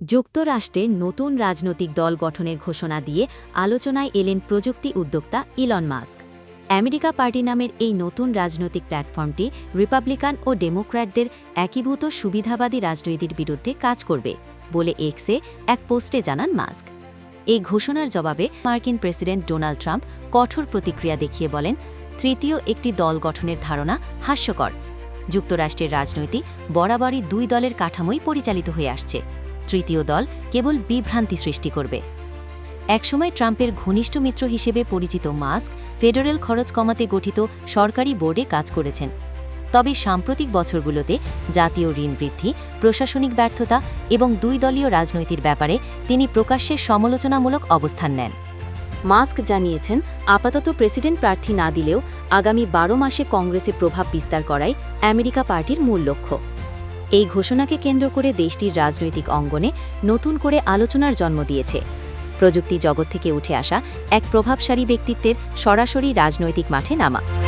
যুক্তরাষ্ট্রে নতুন রাজনৈতিক দল গঠনের ঘোষণা দিয়ে আলোচনায় এলেন প্রযুক্তি উদ্যোক্তা ইলন মাস্ক। আমেরিকা পার্টি নামের এই নতুন রাজনৈতিক প্ল্যাটফর্মটি রিপাবলিকান ও ডেমোক্র্যাটদের একীভূত সুবিধাবাদী রাজনীতির বিরুদ্ধে কাজ করবে বলে এক্সে এক পোস্টে জানান মাস্ক। এই ঘোষণার জবাবে মার্কিন প্রেসিডেন্ট ডোনাল্ড ট্রাম্প কঠোর প্রতিক্রিয়া দেখিয়ে বলেন, তৃতীয় একটি দল গঠনের ধারণা হাস্যকর। যুক্তরাষ্ট্রের রাজনৈতিক বরাবরই দুই দলের কাঠামোই পরিচালিত হয়ে আসছে। তৃতীয় দল কেবল বিভ্রান্তি সৃষ্টি করবে। একসময় ট্রাম্পের ঘনিষ্ঠ মিত্র হিসেবে পরিচিত মাস্ক ফেডারেল খরচ কমাতে গঠিত সরকারি বোর্ডে কাজ করেছেন। তবে সাম্প্রতিক বছরগুলোতে জাতীয় ঋণ বৃদ্ধি, প্রশাসনিক ব্যর্থতা এবং দুই দলীয় রাজনৈতিক ব্যাপারে তিনি প্রকাশ্যে সমালোচনামূলক অবস্থান নেন। মাস্ক জানিয়েছেন, আপাতত প্রেসিডেন্ট প্রার্থী না দিলেও আগামী বারো মাসে কংগ্রেসে প্রভাব বিস্তার করাই আমেরিকা পার্টির মূল লক্ষ্য। এই ঘোষণাকে কেন্দ্র করে দেশটির রাজনৈতিক অঙ্গনে নতুন করে আলোচনার জন্ম দিয়েছে। প্রযুক্তি জগৎ থেকে উঠে আসা এক প্রভাবশালী ব্যক্তিত্বের সরাসরি রাজনৈতিক মাঠে নামা।